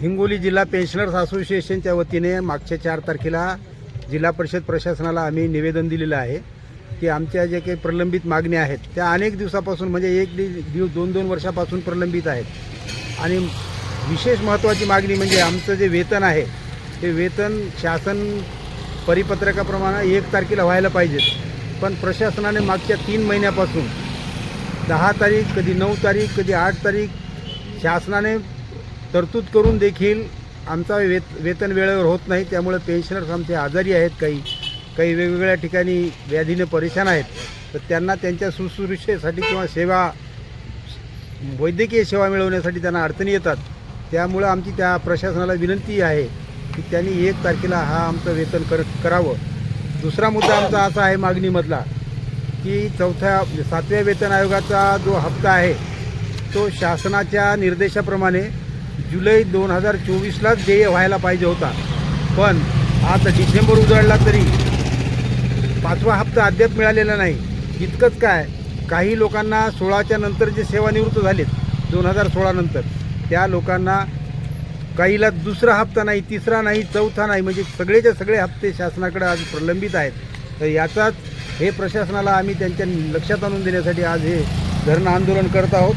हिंगोली जिल्हा पेन्शनर्स असोसिएशनच्या वतीने मागच्या चार तारखेला जिल्हा परिषद प्रशासनाला आम्ही निवेदन दिलेलं आहे की आमच्या जे काही प्रलंबित मागण्या आहेत त्या अनेक दिवसापासून म्हणजे एक दिवस दिव दोन दोन वर्षापासून प्रलंबित आहेत. आणि विशेष महत्त्वाची मागणी म्हणजे आमचं जे वेतन आहे ते वेतन शासन परिपत्रकाप्रमाणे एक तारखेला व्हायला पाहिजे. पण प्रशासनाने मागच्या तीन महिन्यापासून दहा तारीख कधी नऊ तारीख कधी आठ तारीख शासनाने तरतूद करून देखील आमचा वेत वेतन वेळेवर होत नाही. त्यामुळे पेन्शनर्स आमचे आजारी आहेत काही. काही वेगवेगळ्या ठिकाणी व्याधीने परेशान आहेत. तर त्यांना त्यांच्या सुश्रूषेसाठी किंवा सेवा वैद्यकीय सेवा मिळवण्यासाठी त्यांना अडचणी येतात. त्यामुळं आमची त्या प्रशासनाला विनंती आहे की त्यांनी एक तारखेला हा आमचं वेतन कर करावं. दुसरा मुद्दा आमचा असा आहे मागणीमधला की चौथ्या सातव्या वेतन आयोगाचा जो हप्ता आहे तो शासनाच्या निर्देशाप्रमाणे जुलै दोन हजार चोवीसलाच देय व्हायला पाहिजे होता. पण आता डिसेंबर उजळला तरी पाचवा हप्ता अद्याप मिळालेला नाही. इतकंच काय काही लोकांना सोळाच्या नंतर जे सेवानिवृत्त झालेत दोन हजार सोळानंतर त्या लोकांना काहीला दुसरा हप्ता नाही तिसरा नाही चौथा नाही म्हणजे सगळेच्या सगळे हप्ते शासनाकडे आज प्रलंबित आहेत. तर याचाच हे प्रशासनाला आम्ही त्यांच्या लक्षात आणून देण्यासाठी आज हे धरणं आंदोलन करत आहोत.